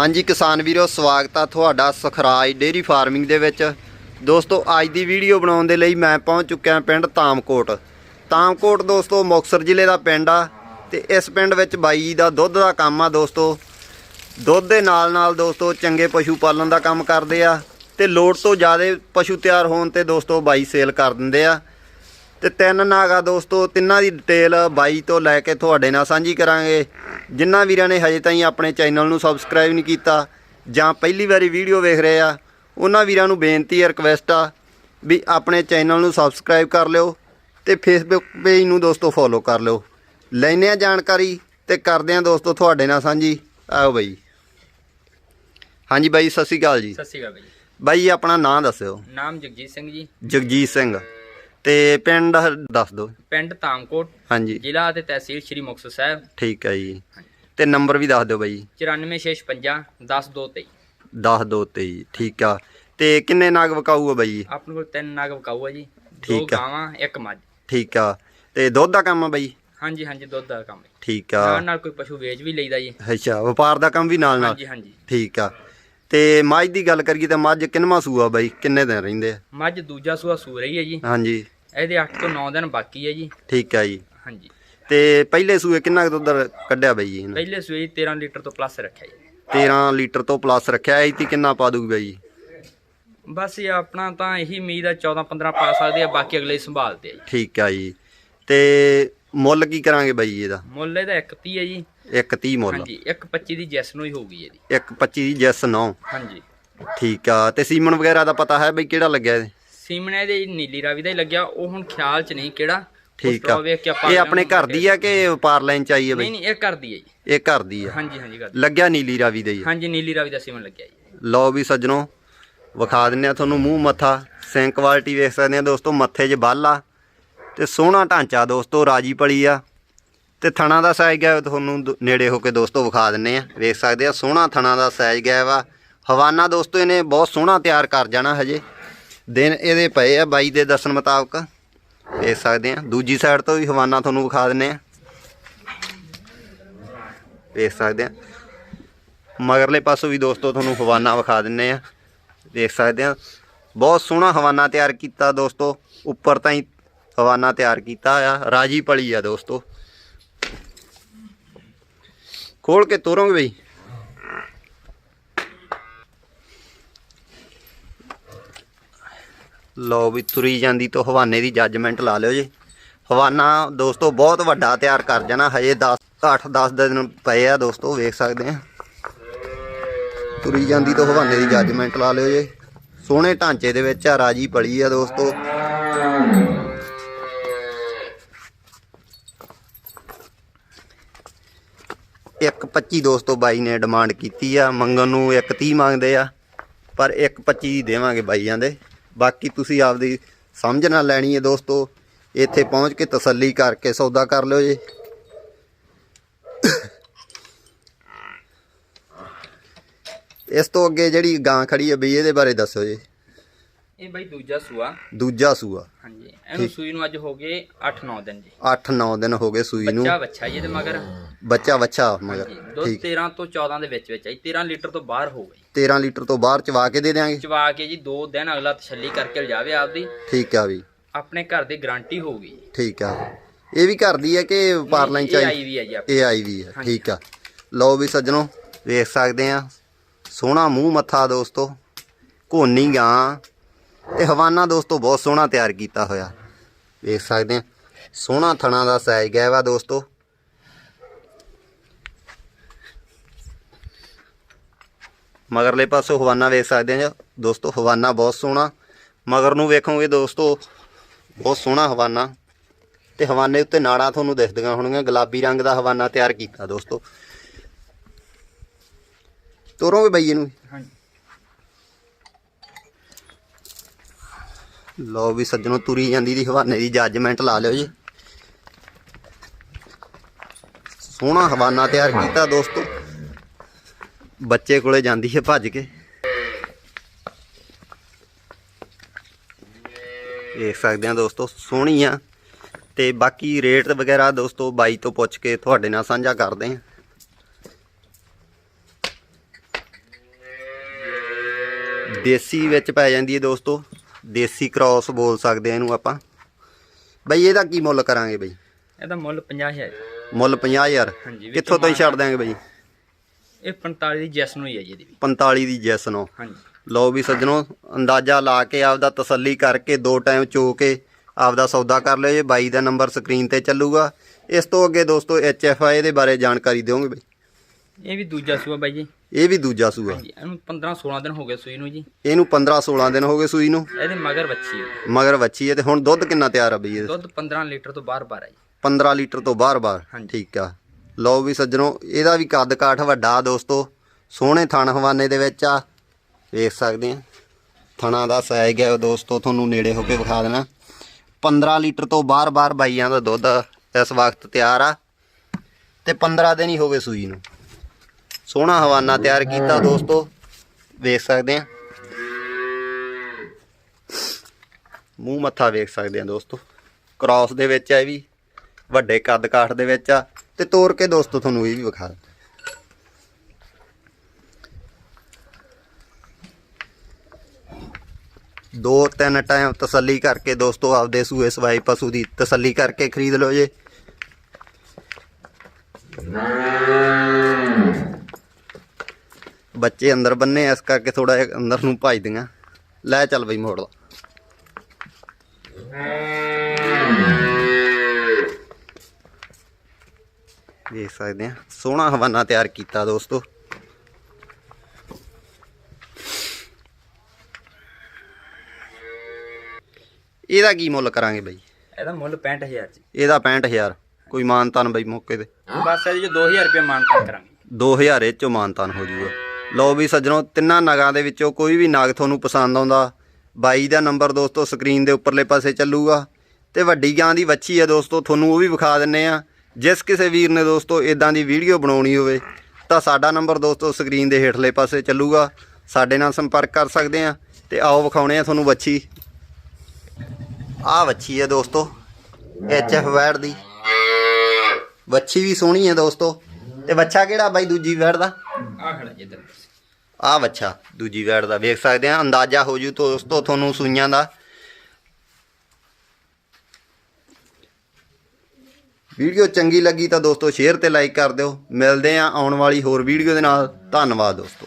ਹਾਂਜੀ ਕਿਸਾਨ ਵੀਰੋ, ਸਵਾਗਤ ਆ ਤੁਹਾਡਾ ਸੁਖਰਾਜ ਡੇਰੀ ਫਾਰਮਿੰਗ ਦੇ ਵਿੱਚ। ਦੋਸਤੋ, ਅੱਜ ਦੀ ਵੀਡੀਓ ਬਣਾਉਣ ਦੇ ਲਈ ਮੈਂ ਪਹੁੰਚ ਚੁੱਕਿਆ ਪਿੰਡ ਤਾਮਕੋਟ। ਤਾਮਕੋਟ ਦੋਸਤੋ, ਮੁਕਤਸਰ ਜ਼ਿਲ੍ਹੇ ਦਾ ਪਿੰਡ ਆ ਤੇ ਇਸ ਪਿੰਡ ਵਿੱਚ ਬਾਈ ਦਾ ਦੁੱਧ ਦਾ ਕੰਮ ਆ ਦੋਸਤੋ। ਦੁੱਧ ਦੇ ਨਾਲ ਨਾਲ ਦੋਸਤੋ, ਚੰਗੇ ਪਸ਼ੂ ਪਾਲਣ ਦਾ ਕੰਮ ਕਰਦੇ ਆ ਤੇ ਲੋੜ ਤੋਂ ਜ਼ਿਆਦਾ ਪਸ਼ੂ ਤਿਆਰ ਹੋਣ ਤੇ ਦੋਸਤੋ ਬਾਈ ਸੇਲ ਕਰ ਦਿੰਦੇ ਆ। ਤੇ ਤਿੰਨ ਨਾਗਾ ਦੋਸਤੋ ਤਿੰਨਾਂ ਦੀ ਡਿਟੇਲ ਬਾਈ ਤੋਂ ਲੈ ਕੇ ਤੁਹਾਡੇ ਨਾਲ ਸਾਂਝੀ ਕਰਾਂਗੇ। ਜਿਨ੍ਹਾਂ ਵੀਰਾਂ ਨੇ ਹਜੇ ਤਾਈਂ ਆਪਣੇ ਚੈਨਲ ਨੂੰ ਸਬਸਕ੍ਰਾਈਬ ਨਹੀਂ ਕੀਤਾ ਜਾਂ ਪਹਿਲੀ ਵਾਰੀ ਵੀਡੀਓ ਵੇਖ ਰਹੇ ਆ ਉਹਨਾਂ ਵੀਰਾਂ ਨੂੰ ਬੇਨਤੀ ਹੈ ਰਿਕਵੈਸਟ ਆ ਵੀ ਆਪਣੇ ਚੈਨਲ ਨੂੰ ਸਬਸਕ੍ਰਾਈਬ ਕਰ ਲਿਓ ਤੇ ਫੇਸਬੁੱਕ ਪੇਜ ਨੂੰ ਦੋਸਤੋ ਫੋਲੋ ਕਰ ਲਿਓ। ਲੈਨੇ ਆ ਜਾਣਕਾਰੀ ਤੇ ਕਰਦੇ ਆ ਦੋਸਤੋ ਤੁਹਾਡੇ ਨਾਲ ਸਾਂਝੀ। ਆਓ ਬਾਈ। ਹਾਂਜੀ ਬਾਈ ਸਤਿ ਸ਼੍ਰੀ ਅਕਾਲ ਜੀ। ਸਤਿ ਸ਼੍ਰੀ ਅਕਾਲ ਬਾਈ। ਬਾਈ ਆਪਣਾ ਨਾਂ ਦੱਸਿਓ। ਨਾਮ ਜਗਜੀਤ ਸਿੰਘ ਜੀ। ਜਗਜੀਤ ਸਿੰਘ। ਤੇ ਪਿੰਡ ਦੱਸ ਦਿਓ। ਪਿੰਡ ਤਾਮਕੋਟ ਹਾਂਜੀ। ਜ਼ਿਲ੍ਹਾ ਤੇ ਤਹਿਸੀਲ ਸ਼੍ਰੀ ਮੁਕਤਸਰ ਸਾਹਿਬ। ਠੀਕ ਹੈ ਜੀ। ਤੇ ਨੰਬਰ ਵੀ ਦੱਸ ਦਿਓ ਬਾਈ। 94655 10223 10223 ਠੀਕ ਆ। ਤੇ ਕਿੰਨੇ ਨਾਗ ਵਿਕਾਊ ਆ ਬਾਈ? ਆਪਣੇ ਕੋਲ ਤਿੰਨ ਨਾਗ ਵਕਾਊ ਆ ਜੀ। ਦੋ ਠੀਕ ਆ। ਗਾਵਾਂ ਇੱਕ ਮੱਝ। ਠੀਕ ਆ। ਤੇ ਦੁੱਧ ਦਾ ਕੰਮ ਆ ਬਾਈ? ਹਾਂਜੀ ਹਾਂਜੀ ਦੁੱਧ ਦਾ ਕੰਮ ਹੈ ਠੀਕ ਨਾਲ ਆ ਨਾਲ ਕੋਈ ਪਸ਼ੂ ਵੇਚ ਵੀ ਲਈਦਾ ਜੀ। ਅੱਛਾ ਵਪਾਰ ਦਾ ਕੰਮ ਵੀ ਨਾਲ ਨਾਲ? ਹਾਂਜੀ ਹਾਂਜੀ। ਠੀਕ ਆ। ਤੇ ਮੱਝ ਦੀ ਗੱਲ ਕਰੀਏ ਤਾਂ ਮੱਝ ਕਿੰਨਵਾਂ ਸੂਆ ਬਾਈ? ਕਿੰਨੇ ਦਿਨ ਰਹਿੰਦੇ ਆ? ਮੱਝ ਦੂਜਾ ਸੂਆ ਸੂ ਰਹੀ ਹੈ ਜੀ। ਹਾਂਜੀ। ਇਹਦੇ 8 ਤੋਂ 9 ਦਿਨ ਬਾਕੀ ਹੈ ਜੀ। ਠੀਕ ਆ ਜੀ। ਹਾਂਜੀ। ਤੇ ਪਹਿਲੇ ਸੂਏ ਕਿੰਨਾ ਕੁ ਦੁੱਧ ਕੱਢਿਆ ਬਾਈ ਜੀ ਇਹਨੇ? ਪਹਿਲੇ ਸੂਏ 13 ਲੀਟਰ ਤੋਂ ਪਲੱਸ ਰੱਖਿਆ ਜੀ। 13 ਲੀਟਰ ਤੋਂ ਪਲੱਸ ਰੱਖਿਆ। ਐਤੀ ਕਿੰਨਾ ਪਾ ਦੂਗੀ ਬਾਈ ਬਸ ਇਹ ਆਪਣਾ ਤਾਂ ਇਹੀ ਉਮੀਦ ਆ 14 15 ਪਾ ਸਕਦੇ ਆ ਬਾਕੀ ਅਗਲੇ ਹੀ ਸੰਭਾਲਦੇ ਆ ਜੀ। ਠੀਕ ਆ ਜੀ। ਤੇ ਮੁੱਲ ਕੀ ਕਰਾਂਗੇ ਬਾਈ ਇਹਦਾ? ਮੁੱਲ ਇਹਦਾ 130 ਹੈ ਜੀ। 130 ਮੁੱਲ। ਹਾਂਜੀ 125 ਦੀ ਜੈਸ ਨੂੰ ਹੀ ਹੋਊਗੀ ਇਹਦੀ। 125 ਦੀ ਜੈਸ 9 ਹਾਂਜੀ। ਠੀਕ ਆ ਤੇ ਸੀਮਨ ਵਗੈਰਾ ਦਾ ਪਤਾ ਹੈ ਬਈ ਕਿਹੜਾ ਲੱਗਿਆ ਇਹ ਸੀਮਨ ਇਹਦੇ ਨੀਲੀ ਰਾਵੀ ਦਾ ਹੀ ਲੱਗਿਆ ਉਹ ਹੁਣ ਖਿਆਲ ਚ ਨਹੀਂ ਕਿਹੜਾ। ਠੀਕ ਆ। ਇਹ ਆਪਣੇ ਘਰ ਦੀ ਆ ਕਿ ਵਪਾਰ ਲਾਈਨ ਚ ਆਈ ਹੈ ਨਹੀਂ ਬਈ? ਨਹੀਂ ਇਹ ਕਰਦੀ ਹੈ ਜੀ। ਇਹ ਘਰ ਦੀ ਆ। ਹਾਂਜੀ ਹਾਂਜੀ ਕਰਦੀ ਲੱਗਿਆ ਨੀਲੀ ਰਾਵੀ ਦੇ ਜੀ ਹਾਂਜੀ ਨੀਲੀ ਰਾਵੀ ਦਾ ਸੀਮਨ ਲੱਗਿਆ ਜੀ। ਲਓ ਵੀ ਸੱਜਣੋ ਵਿਖਾ ਦਿੰਨੇ ਆ ਤੁਹਾਨੂੰ ਮੂੰਹ ਮੱਥਾ। ਸੈਂਕ ਕੁਆਲਿਟੀ ਵੇਖ ਸਕਦੇ ਆ ਦੋਸਤੋ ਮੱਥੇ 'ਚ ਬੱਲ ਆ। ਤੇ ਸੋਹਣਾ ਢਾਂਚਾ ਦੋਸਤੋ ਰਾਜੀ ਪਲੀ ਆ। ਤੇ ਥਣਾ ਦਾ ਸਾਈਜ਼ ਗਿਆ ਤੁਹਾਨੂੰ ਦ- ਨੇੜੇ ਹੋ ਕੇ ਦੋਸਤੋ ਵਿਖਾ ਦਿੰਨੇ ਆ। ਵੇਖ ਸਕਦੇ ਆ, ਸੋਹਣਾ ਥਣਾ ਦਾ ਸਾਈਜ਼ ਗਿਆ ਵਾ ਹਵਾਨਾ ਦੋਸਤੋ, ਇਹਨੇ ਬਹੁਤ ਸੋਹਣਾ ਤਿਆਰ ਕਰ ਜਾਣਾ ਹਜੇ। ਦਿਨ ਇਹਦੇ ਪਏ ਆ ਬਾਈ ਦੇ ਦੱਸਣ ਮੁਤਾਬਕ। ਵੇਖ ਸਕਦੇ ਆ, ਦੂਜੀ ਸਾਈਡ ਤੋਂ ਵੀ ਹਵਾਨਾ ਤੁਹਾਨੂੰ ਵਿਖਾ ਦਿੰਨੇ ਆ। ਵੇਖ ਸਕਦੇ ਆ। ਮਗਰਲੇ ਪਾਸੋਂ ਵੀ ਦੋਸਤੋ ਤੁਹਾਨੂੰ ਹਵਾਨਾ ਵਿਖਾ ਦਿੰਨੇ ਆ। ਦੇਖ ਸਕਦੇ ਆ, ਬਹੁਤ ਸੋਹਣਾ ਹਵਾਨਾ ਤਿਆਰ ਕੀਤਾ ਦੋਸਤੋ। ਉੱਪਰ ਤਾਂ ਹੀ ਹਵਾਨਾ ਤਿਆਰ ਕੀਤਾ ਆ, ਰਾਜੀ ਪਲੀ ਆ ਦੋਸਤੋ। ਖੋਲ ਕੇ ਤੋਰੋਗੇ ਬਈ। ਲਓ ਵੀ ਤੁਰੀ ਜਾਂਦੀ ਤੋਂ ਹਵਾਨੇ ਦੀ ਜੱਜਮੈਂਟ ਲਾ ਲਿਓ ਜੀ। ਹਵਾਨਾ ਦੋਸਤੋ ਬਹੁਤ ਵੱਡਾ ਤਿਆਰ ਕਰ ਜਾਣਾ, ਹਜੇ 10 8 10 ਦਿਨ ਪਏ ਆ ਦੋਸਤੋ, ਵੇਖ ਸਕਦੇ ਆ। ਤੁਰੀ ਜਾਂਦੀ ਤੋਂ ਹਵਾਨੇ ਦੀ ਜੱਜਮੈਂਟ ਲਾ ਲਿਓ ਜੇ। ਸੋਹਣੇ ਢਾਂਚੇ ਦੇ ਵਿੱਚ ਆ, ਰਾਜੀ ਪਲੀ ਆ ਦੋਸਤੋ। ਇੱਕ 25 ਦੋਸਤੋ ਬਾਈ ਨੇ ਡਿਮਾਂਡ ਕੀਤੀ ਆ, ਮੰਗਣ ਨੂੰ ਇੱਕ 30 ਮੰਗਦੇ ਆ, ਪਰ ਇੱਕ 25 ਦੇਵਾਂਗੇ ਬਾਈਆਂ ਦੇ। ਬਾਕੀ ਤੁਸੀਂ ਆਪਦੀ ਸਮਝ ਨਾਲ ਲੈਣੀ ਹੈ ਦੋਸਤੋ, ਇੱਥੇ ਪਹੁੰਚ ਕੇ ਤਸੱਲੀ ਕਰਕੇ ਸੌਦਾ ਕਰ ਲਿਓ ਜੀ। ਇਸ ਤੋਂ ਅੱਗੇ ਜਿਹੜੀ ਗਾਂ ਖੜੀ ਹੈ ਬਈ, ਇਹਦੇ ਬਾਰੇ ਦੱਸੋ ਜੀ। ਇਹ ਬਾਈ ਦੂਜਾ ਸੂਆ। ਦੂਜਾ ਸੂਆ। ਹਾਂਜੀ ਇਹਨੂੰ ਸੂਈ ਨੂੰ ਅੱਜ ਹੋ ਗਏ 8-9 ਦਿਨ ਜੀ। 8-9 ਦਿਨ ਹੋ ਗਏ ਸੂਈ ਨੂੰ। ਬੱਚਾ ਬੱਚਾ ਜੀ ਮਗਰ। ਬੱਚਾ ਬੱਚਾ ਮਗਰ। ਹਾਂਜੀ, ਦੁੱਧ ਠੀਕ। 13 ਤੋਂ 14 ਦੇ ਵਿੱਚ ਵਿੱਚ ਆਈ 13 ਲੀਟਰ ਤੋਂ ਬਾਹਰ ਹੋ ਗਈ 13 ਲੀਟਰ ਤੋਂ ਬਾਹਰ ਚਵਾ ਕੇ ਦੇ ਦਿਆਂਗੇ। ਚਵਾ ਕੇ ਜੀ 2 ਦਿਨ ਅਗਲਾ ਤਸੱਲੀ ਕਰਕੇ ਲਿਜਾਵੇ ਆਪਦੀ। ਠੀਕ ਆ ਵੀ। ਆਪਣੇ ਘਰ ਦੀ ਗਾਰੰਟੀ ਹੋਊਗੀ ਠੀਕ ਆ। ਇਹ ਵੀ ਘਰ ਦੀ ਹੈ ਕਿ ਵਪਾਰ ਲਾਈਨ ਇਹ ਆਈ? ਵੀ ਹੈ ਜੀ। ਇਹ ਆਈ ਵੀ ਹੈ। ਠੀਕ ਆ। ਲਓ ਵੀ ਸੱਜਣੋ ਵੇਖ ਸਕਦੇ ਆ। ਸੋਹਣਾ ਮੂੰਹ ਮੱਥਾ ਦੋਸਤੋ। ਕੋਨੀ ਗਾਂ। ਤੇ ਹਵਾਨਾ ਦੋਸਤੋ, ਬਹੁਤ ਸੋਹਣਾ ਤਿਆਰ ਕੀਤਾ ਹੋਇਆ। ਵੇਖ ਸਕਦੇ ਆ, ਸੋਹਣਾ ਥਣਾ ਦਾ ਸਾਈਜ਼ ਗਿਆ ਵਾ ਦੋਸਤੋ। ਮਗਰਲੇ ਪਾਸੇ ਹਵਾਨਾ ਵੇਖ ਸਕਦੇ ਆ ਦੋਸਤੋ, ਹਵਾਨਾ ਬਹੁਤ ਸੋਹਣਾ। ਮਗਰ ਨੂੰ ਵੇਖੋਗੇ ਦੋਸਤੋ, ਬਹੁਤ ਸੋਹਣਾ ਹਵਾਨਾ। ਤੇ ਹਵਾਨੇ ਉੱਤੇ ਨਾੜਾਂ ਤੁਹਾਨੂੰ ਦਿਖਦੀਆਂ ਹੋਣਗੀਆਂ। ਗੁਲਾਬੀ ਰੰਗ ਦਾ ਹਵਾਨਾ ਤਿਆਰ ਕੀਤਾ ਦੋਸਤੋ। ਤੋਰੋਗੇ ਬਈਏ ਨੂੰ ਹਾਂਜੀ। ਲਓ ਵੀ ਸੱਜਣੋ ਤੁਰੀ ਜਾਂਦੀ ਦੀ ਹਵਾਨੇ ਦੀ ਜੱਜਮੈਂਟ ਲਾ ਲਿਓ ਜੀ। ਸੋਹਣਾ ਹਵਾਨਾ ਤਿਆਰ ਕੀਤਾ ਦੋਸਤੋ। ਬੱਚੇ ਕੋਲੇ ਜਾਂਦੀ ਹੈ ਭੱਜ ਕੇ। ਦੇਖ ਸਕਦੇ ਆ ਦੋਸਤੋ, ਸੋਹਣੀ ਆ। ਤੇ ਬਾਕੀ ਰੇਟ ਵਗੈਰਾ ਦੋਸਤੋ, ਬਾਈ ਤੋਂ ਪੁੱਛ ਕੇ ਤੁਹਾਡੇ ਨਾਲ ਸਾਂਝਾ ਕਰਦੇ ਆ ਦੇਸੀ ਵਿੱਚ ਪੈ ਜਾਂਦੀ ਹੈ ਦੋਸਤੋ। ਦੇਸੀ ਕ੍ਰਾਸ ਬੋਲ ਸਕਦੇ ਆ ਇਹਨੂੰ ਆਪਾਂ। ਬਈ ਇਹਦਾ ਕੀ ਮੁੱਲ ਕਰਾਂਗੇ ਬਈ? ਇਹਦਾ ਮੁੱਲ 50000 ਮੁੱਲ 50000 ਹਾਂਜੀ, ਕਿੱਥੋਂ ਤਾਈਂ ਛੱਡ ਦਿਆਂਗੇ ਬਈ? ਇਹ 45 ਦੀ ਜੈਸ ਨੂੰ ਹੀ ਹੈ ਜੀ ਇਹਦੀ ਵੀ। 45 ਦੀ ਜੈਸ ਨੋ। ਹਾਂਜੀ। ਲਓ ਵੀ ਸੱਜਣੋ ਅੰਦਾਜ਼ਾ ਲਾ ਕੇ ਆਪਦਾ ਤਸੱਲੀ ਕਰਕੇ ਦੋ ਟਾਈਮ ਚੋ ਕੇ ਆਪਦਾ ਸੌਦਾ ਕਰ ਲਿਓ ਜੇ। ਬਾਈ ਦਾ ਨੰਬਰ ਸਕਰੀਨ ਤੇ ਚੱਲੂਗਾ। ਇਸ ਤੋਂ ਅੱਗੇ ਦੋਸਤੋ ਐਚ ਐਫ ਆਈ ਦੇ ਬਾਰੇ ਜਾਣਕਾਰੀ ਦਿਓਗੇ ਬਈ? ਇਹ ਵੀ ਦੂਜਾ ਸੂਆ ਬਾਈ ਜੀ। ਇਹ ਵੀ ਦੂਜਾ ਸੂਆ। ਹਾਂਜੀ ਇਹਨੂੰ 15 16 ਦਿਨ ਹੋ ਗਏ ਸੂਈ ਨੂੰ ਜੀ। ਇਹਨੂੰ 15 16 ਦਿਨ ਹੋ ਗਏ ਸੂਈ ਨੂੰ। ਇਹਦੇ ਮਗਰ ਬੱਚੀ ਹੈ। ਮਗਰ ਵੱਛੀ ਹੈ ਤੇ ਹੁਣ ਦੁੱਧ ਕਿੰਨਾ ਤਿਆਰ ਆ ਬਈ ਇਹਦਾ ਦੁੱਧ 15 ਲੀਟਰ ਤੋਂ ਬਾਹਰ ਬਾਹਰ ਹੈ ਜੀ। 15 ਲੀਟਰ ਤੋਂ ਬਾਹਰ-ਬਾਹਰ ਹਾਂਜੀ। ਠੀਕ ਆ। ਲਓ ਵੀ ਸੱਜਣੋ ਇਹਦਾ ਵੀ ਕੱਦ ਕਾਠ ਵੱਡਾ ਦੋਸਤੋ। ਸੋਹਣੇ ਥਣ ਹਵਾਨੇ ਦੇ ਵਿੱਚ ਆ। ਵੇਖ ਸਕਦੇ ਆ। ਥਣਾ ਦਾ ਸਾਈਜ਼ ਹੈ ਦੋਸਤੋ ਤੁਹਾਨੂੰ ਨੇੜੇ ਹੋ ਕੇ ਵਿਖਾ ਦੇਣਾ। 15 ਲੀਟਰ ਤੋਂ ਬਾਹਰ-ਬਾਹਰ ਬਾਈਆਂ ਦਾ ਦੁੱਧ ਇਸ ਵਕਤ ਤਿਆਰ ਆ। ਤੇ 15 ਦਿਨ ਹੀ ਹੋ ਗਏ ਸੂਈ ਨੂੰ। ਸੋਹਣਾ ਹਵਾਨਾ ਤਿਆਰ ਕੀਤਾ ਦੋਸਤੋ, ਵੇਖ ਸਕਦੇ ਆ ਮੂੰਹ ਮੱਥਾ ਵੇਖ ਸਕਦੇ ਆ ਦੋਸਤੋ। ਕ੍ਰਾਸ ਦੇ ਵਿੱਚ ਆ ਇਹ ਵੀ, ਵੱਡੇ ਕੱਦ ਕਾਠ ਦੇ ਵਿੱਚ ਆ, ਤੇ ਤੋੜ ਕੇ ਦੋਸਤੋ ਤੁਹਾਨੂੰ ਇਹ ਵੀ ਵਿਖਾ ਦੋ ਤਿੰਨ ਟਾਈਮ ਤਸੱਲੀ ਕਰਕੇ ਦੋਸਤੋ, ਆਪਦੇ ਸੂਏ ਸਵਾਈ ਪਸ਼ੂ ਦੀ ਤਸੱਲੀ ਕਰਕੇ ਖਰੀਦ ਲਓ ਜੇ। ਬੱਚੇ ਅੰਦਰ ਬੰਨੇ ਇਸ ਕਰਕੇ ਥੋੜਾ ਜਿਹਾ ਅੰਦਰ ਨੂੰ ਭਜਦੀਆਂ ਲੈ ਚੱਲ ਬਈ ਮੋੜ ਲਾ। ਦੇਖ ਸਕਦੇ ਆ। ਸੋਹਣਾ ਹਵਾਨਾ ਤਿਆਰ ਕੀਤਾ ਦੋਸਤੋ। ਇਹਦਾ ਕੀ ਮੁੱਲ ਕਰਾਂਗੇ ਬਈ? ਇਹਦਾ ਮੁੱਲ 65000 ਜੀ। ਇਹਦਾ 65000 ਕੋਈ ਮਾਨਤਾਨ ਬਈ ਮੌਕੇ ਤੇ। ਬਸ ਇਹਦੇ ਜੋ 2000 ਰੁਪਏ ਮਾਨਤਾਨ ਕਰਾਂਗੇ। 2000 ਇਹ ਚੋਂ ਮਾਨਤਾਨ ਹੋ ਜਾਊਗਾ ਲਓ ਵੀ ਸੱਜਣੋ, ਤਿੰਨਾਂ ਨਗਾਂ ਦੇ ਵਿੱਚੋਂ ਕੋਈ ਵੀ ਨਗ ਤੁਹਾਨੂੰ ਪਸੰਦ ਆਉਂਦਾ, ਬਾਈ ਦਾ ਨੰਬਰ ਦੋਸਤੋ ਸਕਰੀਨ ਦੇ ਉੱਪਰਲੇ ਪਾਸੇ ਚੱਲੂਗਾ। ਤੇ ਵੱਡੀ ਗਾਂ ਦੀ ਵੱਛੀ ਹੈ ਦੋਸਤੋ, ਤੁਹਾਨੂੰ ਉਹ ਵੀ ਵਿਖਾ ਦਿੰਨੇ ਆ। ਜਿਸ ਕਿਸੇ ਵੀਰ ਨੇ ਦੋਸਤੋ ਇਦਾਂ ਦੀ ਵੀਡੀਓ ਬਣਾਉਣੀ ਹੋਵੇ, ਤਾਂ ਸਾਡਾ ਨੰਬਰ ਦੋਸਤੋ ਸਕਰੀਨ ਦੇ ਹੇਠਲੇ ਪਾਸੇ ਚੱਲੂਗਾ। ਸਾਡੇ ਨਾਲ ਸੰਪਰਕ ਕਰ ਸਕਦੇ ਆ ਤੇ ਆਓ ਵਿਖਾਉਣੇ ਆ ਤੁਹਾਨੂੰ ਵੱਛੀ। ਆਹ ਵੱਛੀ ਹੈ ਦੋਸਤੋ ਐਚ ਐਫ ਵੈੜ ਦੀ। ਵੱਛੀ ਵੀ ਸੋਹਣੀ ਹੈ ਦੋਸਤੋ। ਤੇ ਵੱਛਾ ਕਿਹੜਾ ਬਾਈ, ਦੂਜੀ ਵੈੜ ਦਾ? ਆ ਖੜਾ ਜੀ ਇੱਧਰ ਆਹ ਬੱਚਾ ਦੂਜੀ ਵੈੜ ਦਾ, ਵੇਖ ਸਕਦੇ ਆ, ਅੰਦਾਜ਼ਾ ਹੋ ਜੂ ਦੋਸਤੋ ਤੁਹਾਨੂੰ ਸੂਈਆਂ ਦਾ। ਵੀਡੀਓ ਚੰਗੀ ਲੱਗੀ ਤਾਂ ਦੋਸਤੋ, ਸ਼ੇਅਰ ਤੇ ਲਾਈਕ ਕਰ ਦਿਓ। ਮਿਲਦੇ ਆ ਆਉਣ ਵਾਲੀ ਹੋਰ ਵੀਡੀਓ ਦੇ ਨਾਲ। ਧੰਨਵਾਦ ਦੋਸਤੋ।